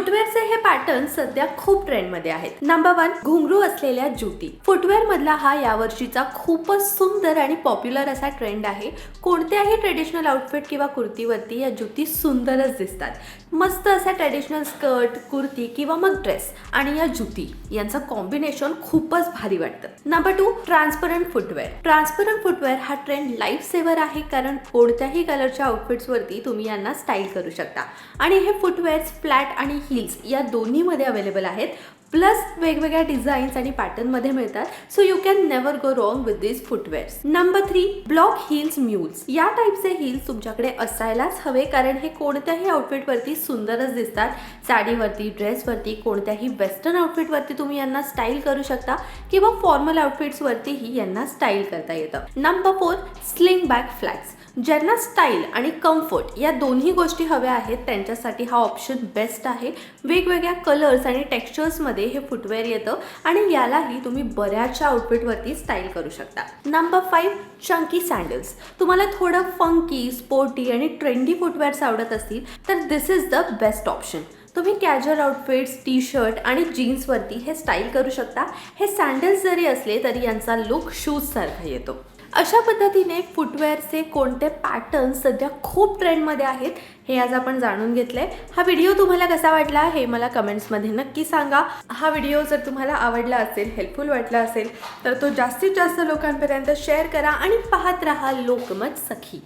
फुटवेअरचे हे पॅटर्न सध्या खूप ट्रेंडमध्ये आहेत. नंबर वन घुंगरू असलेल्या ज्युती. फुटवेअर मधला हा यावर्षीचा खूपच सुंदर आणि पॉप्युलर असा ट्रेंड आहे. कोणत्याही ट्रेडिशनल आउटफिट किंवा कुर्तीवरती या ज्युती सुंदरच दिसतात. मस्त असा ट्रेडिशनल स्कर्ट कुर्ती किंवा मग ड्रेस आणि या ज्युती यांचं कॉम्बिनेशन खूपच भारी वाटतं. Number two transparent footwear transparent footwear हा ट्रेंड लाईफ सेवर आहे कारण कोणत्याही कलरच्या आउटफिट्सवरती तुम्ही यांना स्टाईल करू शकता. आणि हे फुटवेअर्स फ्लॅट आणि हिल्स या दोन्हीमध्ये अवेलेबल आहेत. प्लस वेगवेगळ्या डिझाईन्स आणि पॅटर्नमध्ये मिळतात. So you can never go wrong with this footwears number three block heels mules या टाईपचे हिल्स तुमच्याकडे असायलाच हवे कारण हे कोणत्याही आउटफिटवरती सुंदरच दिसतात. साडीवरती ड्रेसवरती कोणत्याही वेस्टर्न आउटफिटवरती तुम्ही यांना स्टाईल करू शकता किंवा फॉर्मल आउटफिट्सवरतीही यांना स्टाईल करता येतं. Number four sling back flats ज्यांना स्टाईल आणि कम्फर्ट या दोन्ही गोष्टी हव्या आहेत त्यांच्यासाठी हा ऑप्शन बेस्ट आहे. वेगवेगळ्या कलर्स आणि टेक्स्चर्समध्ये हे फुटवेअर येतं आणि यालाही तुम्ही बऱ्याचशा आउटफिटवरती स्टाईल करू शकता. नंबर फाईव्ह चंकी सँडल्स तुम्हाला थोडं फंकी स्पोर्टी आणि ट्रेंडी फुटवेअर्स आवडत असतील तर this is the best option तुम्ही कॅज्युअल आउटफिट्स टी शर्ट आणि जीन्सवरती हे स्टाईल करू शकता. हे सँडल्स जरी असले तरी यांचा लुक शूजसारखा येतो. अशा पद्धतीने फुटवेअरचे कोणते पॅटर्न सध्या खूप ट्रेंडमध्ये आहेत हे आज आपण जाणून घेतलंय. हा व्हिडिओ तुम्हाला कसा वाटला हे मला कमेंट्समध्ये नक्की सांगा. हा व्हिडिओ जर तुम्हाला आवडला असेल हेल्पफुल वाटला असेल तर तो जास्तीत जास्त लोकांपर्यंत शेअर करा आणि पाहत राहा लोकमत सखी.